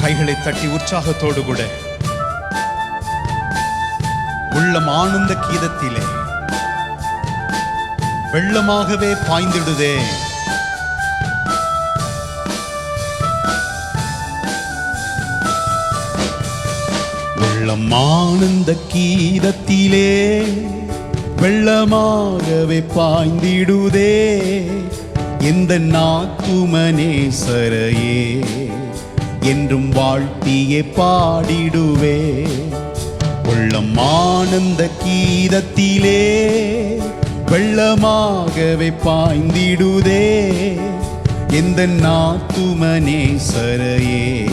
கைகளை தட்டி உற்சாகத்தோடு கூட. உள்ளம் ஆனந்த கீதத்திலே. வெள்ளமாகவே பாய்ந்திடுதே. வெள்ளம் ஆனந்த கீதத்திலே. வெள்ளமாகவே பாய்ந்திடுதே. எந்த நாத்துமனேசரையே என்றும் வாழ்த்தியே பாடிடுவே. உள்ளம் ஆனந்த கீதத்திலே வெள்ளமாகவே பாய்ந்திடுதே. எந்த நாத்துமனே சரையே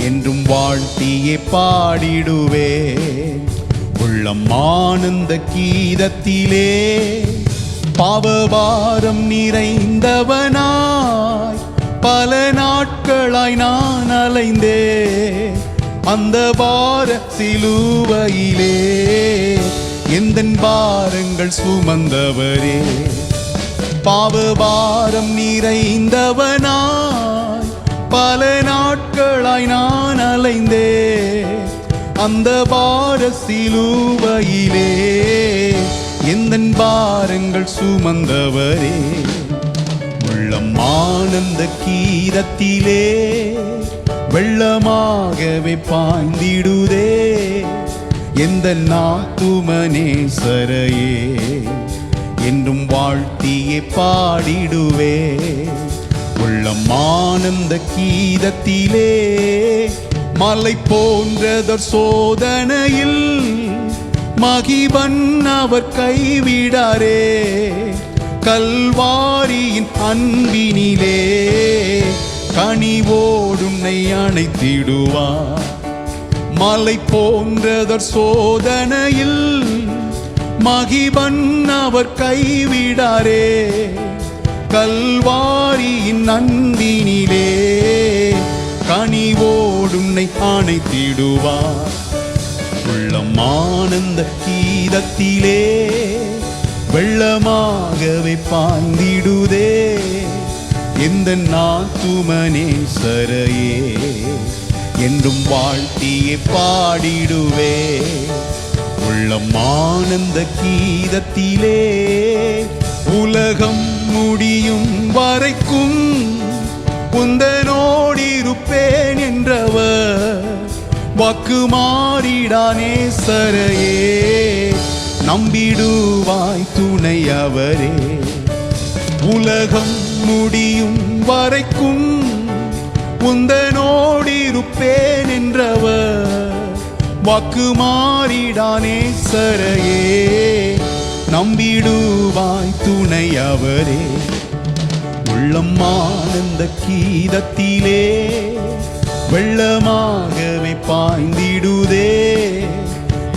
என்றும் வாழ்த்தியே பாடிடுவே. உள்ளம் ஆனந்த கீதத்திலே பாவபாரம் நிறைந்தவனாய் பல நாட்களாய் நான் அலைந்தே அந்த பார சிலுவையிலே எந்த பாரங்கள் சுமந்தவரே? பாவ பாரம் நிறைந்தவனாய் பல நாட்களாய் நான் அலைந்தே அந்த பார சிலுவையிலே எந்த பாரங்கள் சுமந்தவரே? உள்ளம் ஆனந்த கீதத்திலே வெள்ளமாகவே பாய்ந்திடுதே. எந்த நாத்துமனேசரையே என்றும் வாழ்த்தியே பாடிடுவே. உள்ளம் ஆனந்த கீதத்திலே மலை போன்றதர் சோதனையில் மகிபன் அவர் கைவிடாரே. கல்வாரியின் அன்பினிலே கனிவோடுன்னை அணைத்திடுவார். மலை போன்றதர் சோதனையில் மகிபன் அவர் கைவிடாரே. கல்வாரியின் அன்பினிலே கனிவோடுன்னை அணைத்திடுவார். உள்ளம் ஆனந்த கீதத்திலே வெள்ளமாகவே பாய்ந்திடுதே எந்த நாத்துமனே சரையே. என்றும் வாழ்த்தியே பாடிடுவே. உள்ளம் ஆனந்த கீதத்திலே. உலகம் முடியும் வரைக்கும் குந்தனோடிருப்பேன் என்றவர். வாக்கு மாறிடானே சரையே. நம்பிடுவாய் துணை அவரே. உலகம் முடியும் வரைக்கும் உந்தனோடிருப்பேன் என்றவர். வாக்கு மாறிடானே சரையே. நம்பிடுவாய் துணை அவரே. உள்ளம் ஆனந்த கீதத்திலே வெள்ளமாகவே பாய்ந்திடு.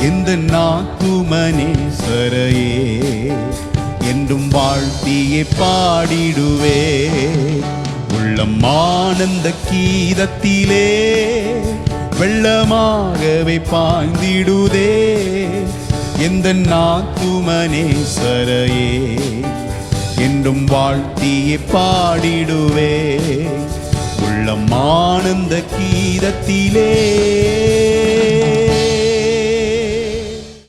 எந்த நாத்துமனேசரையே என்றும் வாழ்த்தியே பாடிடுவே. உள்ளம் ஆனந்த கீதத்திலே வெள்ளமாகவே பாய்ந்திடுதே. எந்த நாத்துமனேசரையே என்றும் வாழ்த்தியே பாடிடுவே. உள்ளம் ஆனந்த கீதத்திலே